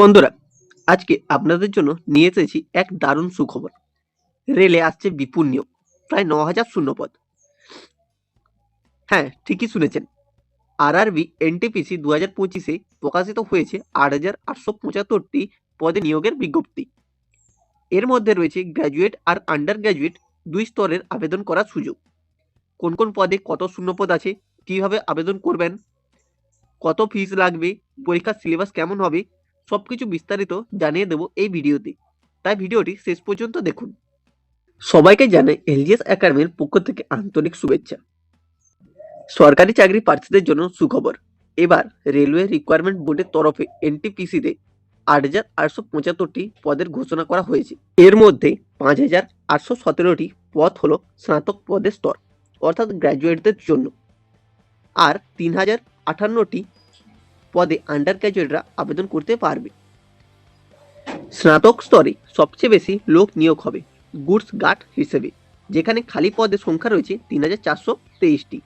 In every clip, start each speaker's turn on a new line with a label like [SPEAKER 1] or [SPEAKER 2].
[SPEAKER 1] বন্ধুরা, আজকে আপনাদের জন্য নিয়ে এসেছি এক দারুণ সুখবর। রেলে আসছে বিপুল নিয়োগ, প্রায় ন হাজার শূন্যপদ। হ্যাঁ ঠিকই শুনেছেন। আরআরবি এনটিপিসি দু হাজার পঁচিশে প্রকাশিত হয়েছে আট হাজার আটশো পঁচাত্তরটি পদে নিয়োগের বিজ্ঞপ্তি। এর মধ্যে রয়েছে গ্র্যাজুয়েট আর আন্ডার গ্র্যাজুয়েট দুই স্তরের আবেদন করার সুযোগ। কোন কোন পদে কত শূন্যপদ আছে, কীভাবে আবেদন করবেন, কত ফিস লাগবে, পরীক্ষার সিলেবাস কেমন হবে সবকিছু বিস্তারিত জানিয়ে দেবো এই ভিডিওতে। তাই ভিডিওটি শেষ পর্যন্ত দেখুন। সবাইকে জানাই এলজিএস একাডেমির পক্ষ থেকে আন্তরিক শুভেচ্ছা। সরকারি চাকরি প্রার্থীদের জন্য সুখবর। এবার রেলওয়ে রিকোয়ারমেন্ট বোর্ডের তরফে এনটিপিসিতে আট হাজার আটশো পঁচাত্তরটি পদের ঘোষণা করা হয়েছে। এর মধ্যে পাঁচ হাজার আটশো সতেরোটি পদ হলো স্নাতক পদের স্তর, অর্থাৎ গ্র্যাজুয়েটদের জন্য। আর তিন হাজার আটান্নটি পদে আন্ডার গ্র্যাজুয়েটরা আবেদন করতে পারবে। স্নাতক স্তরে সবচেয়ে বেশি লোক নিয়োগ হবে গুডস গার্ড হিসেবে, যেখানে খালি পদের সংখ্যা রয়েছে তিন হাজার চারশো তেইশটি।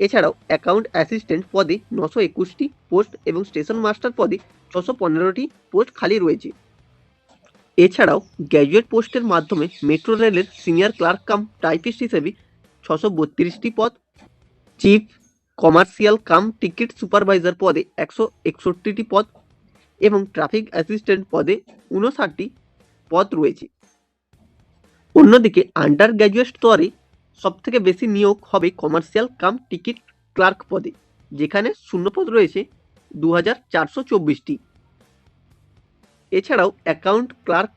[SPEAKER 1] এছাড়াও অ্যাকাউন্ট অ্যাসিস্ট্যান্ট পদে নশো একুশটি পোস্ট এবং স্টেশন মাস্টার পদে ছশো পনেরোটি পোস্ট খালি রয়েছে। এছাড়াও গ্র্যাজুয়েট পোস্টের মাধ্যমে মেট্রো রেলের সিনিয়র ক্লার্ক কাম টাইপিস্ট হিসেবে ছশো বত্রিশটি পদ chief commercial cum ticket supervisor পদে একশো একষট্টিটি পদ এবং ট্রাফিক অ্যাসিস্ট্যান্ট পদে উনষাটটি পদ রয়েছে। অন্যদিকে আন্ডার গ্র্যাজুয়েট স্তরে সবথেকে বেশি নিয়োগ হবে কমার্শিয়াল কাম টিকিট ক্লার্ক পদে, যেখানে শূন্যপদ রয়েছে দু হাজার চারশো চব্বিশটি। এছাড়াও অ্যাকাউন্ট ক্লার্ক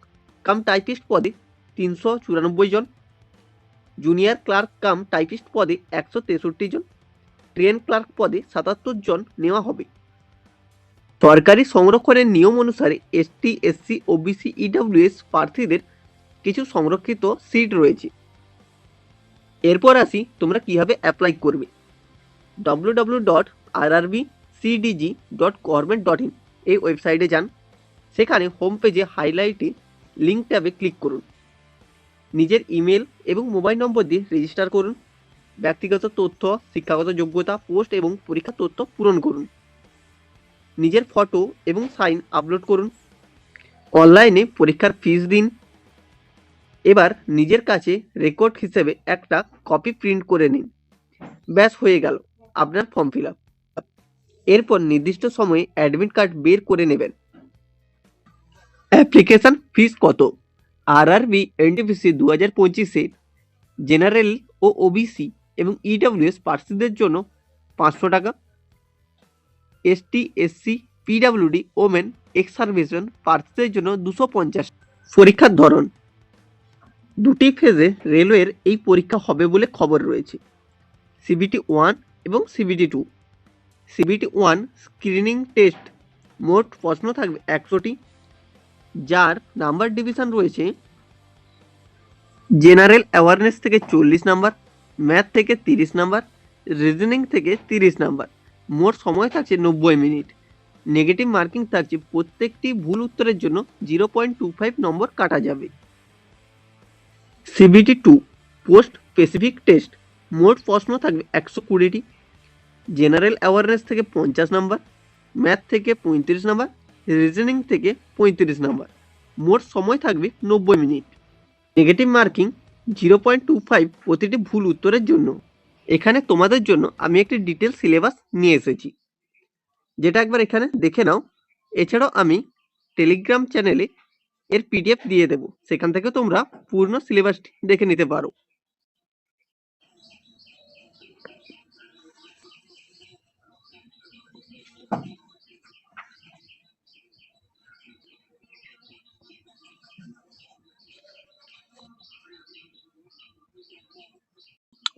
[SPEAKER 1] কাম টাইপিস্ট পদে তিনশো চুরানব্বই জন, জুনিয়র ক্লার্ক কাম টাইপিস্ট পদে একশো তেষট্টি জন ট্রেন ক্লার্ক পদে সাতাত্তর জন নেওয়া হবে। সরকারি সংরক্ষণের নিয়ম অনুসারে এসটি, এসসি ওবিসি ইডব্লিউএস প্রার্থীদের কিছু সংরক্ষিত সিট রয়েছে। এরপর আসি তোমরা কীভাবে অ্যাপ্লাই করবে। W W dot R RB CDG dot government dot in এই ওয়েবসাইটে যান সেখানে হোম পেজে হাইলাইটে লিঙ্ক ট্যাবে ক্লিক করুন। নিজের ইমেল এবং মোবাইল নম্বর দিয়ে রেজিস্টার করুন। ব্যক্তিগত তথ্য, শিক্ষাগত যোগ্যতা, পোস্ট এবং পরীক্ষার তথ্য পূরণ করুন। নিজের ফটো এবং সাইন আপলোড করুন। অনলাইনে পরীক্ষার ফিস দিন। এবার নিজের কাছে রেকর্ড হিসেবে একটা কপি প্রিন্ট করে নিন। ব্যাস, হয়ে গেল আপনার ফর্ম ফিল আপ এরপর নির্দিষ্ট সময়ে অ্যাডমিট কার্ড বের করে নেবেন। অ্যাপ্লিকেশন ফিস কত? আর আরবি এনটিপিসি দু হাজার পঁচিশে জেনারেল ও ওবিসি এবং ইডব্লিউএস প্রার্থীদের জন্য পাঁচশো টাকা। ST SC PWD women ex serviceman প্রার্থীদের জন্য দুশো পঞ্চাশ। পরীক্ষার ধরন। দুটি ফেজে রেলওয়ের এই পরীক্ষা হবে বলে খবর রয়েছে। সিবিটি ওয়ান এবং CBT two CBT one screening test মোট প্রশ্ন থাকবে একশোটি, যার নাম্বার ডিভিশন রয়েছে জেনারেল অ্যাওয়ারনেস থেকে চল্লিশ নাম্বার ম্যাথ থেকে তিরিশ নাম্বার, রিজনিং থেকে তিরিশ নাম্বার। মোট সময় থাকছে নব্বই মিনিট। নেগেটিভ মার্কিং থাকছে প্রত্যেকটি ভুল উত্তরের জন্য zero point two five number কাটা যাবে। CBT two, post specific test. মোট প্রশ্ন থাকবে একশো কুড়িটি। জেনারেল অ্যাওয়ারনেস থেকে পঞ্চাশ নাম্বার, ম্যাথ থেকে পঁয়ত্রিশ নাম্বার, রিজনিং থেকে পঁয়ত্রিশ নাম্বার। মোট সময় থাকবে নব্বই minute. Negative marking zero point two five প্রতিটি ভুল উত্তরের জন্য। এখানে তোমাদের জন্য আমি একটি ডিটেল সিলেবাস নিয়ে এসেছি। যেটা একবার এখানে দেখে নাও। এছাড়াও আমি টেলিগ্রাম চ্যানেলে এর পিডিএফ দিয়ে দেবো। সেখান থেকে তোমরা পূর্ণ সিলেবাসটি দেখে নিতে পারো।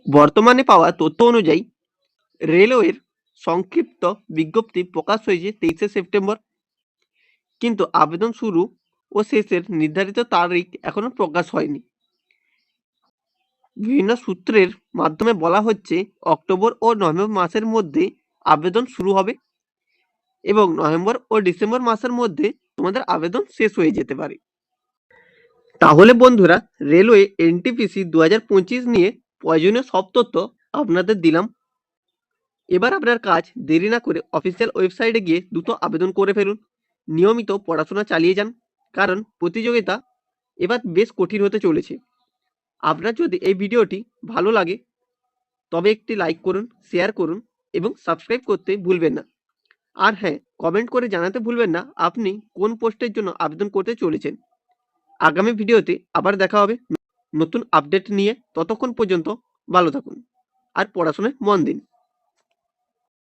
[SPEAKER 1] বর্তমানে পাওয়া তথ্য অনুযায়ী, রেলওয়ের সংক্ষিপ্ত বিজ্ঞপ্তি প্রকাশ হয়েছে তেইশে সেপ্টেম্বর। কিন্তু আবেদন শুরু ও শেষের নির্ধারিত তারিখ এখনও প্রকাশ হয়নি। বিভিন্ন সূত্রের মাধ্যমে বলা হচ্ছে, অক্টোবর ও নভেম্বর মাসের মধ্যে আবেদন শুরু হবে এবং নভেম্বর ও ডিসেম্বর মাসের মধ্যে তোমাদের আবেদন শেষ হয়ে যেতে পারে। তাহলে বন্ধুরা, রেলওয়ে এনটিপিসি দু হাজার পঁচিশ নিয়ে প্রয়োজনীয় সব তথ্য আপনাদের দিলাম। এবার আপনার কাজ দেরি না করে অফিসিয়াল ওয়েবসাইটে গিয়ে দ্রুত আবেদন করে ফেলুন। নিয়মিত পড়াশোনা চালিয়ে যান, কারণ প্রতিযোগিতা এবার বেশ কঠিন হতে চলেছে। আপনার যদি এই ভিডিওটি ভালো লাগে, তবে একটি লাইক করুন শেয়ার করুন এবং সাবস্ক্রাইব করতে ভুলবেন না। আর হ্যাঁ কমেন্ট করে জানাতে ভুলবেন না আপনি কোন পোস্টের জন্য আবেদন করতে চলেছেন। আগামী ভিডিওতে আবার দেখা হবে। নতুন আপডেট নিয়ে ততক্ষণ পর্যন্ত ভালো থাকুন। আর পড়াশোনায় মন দিন।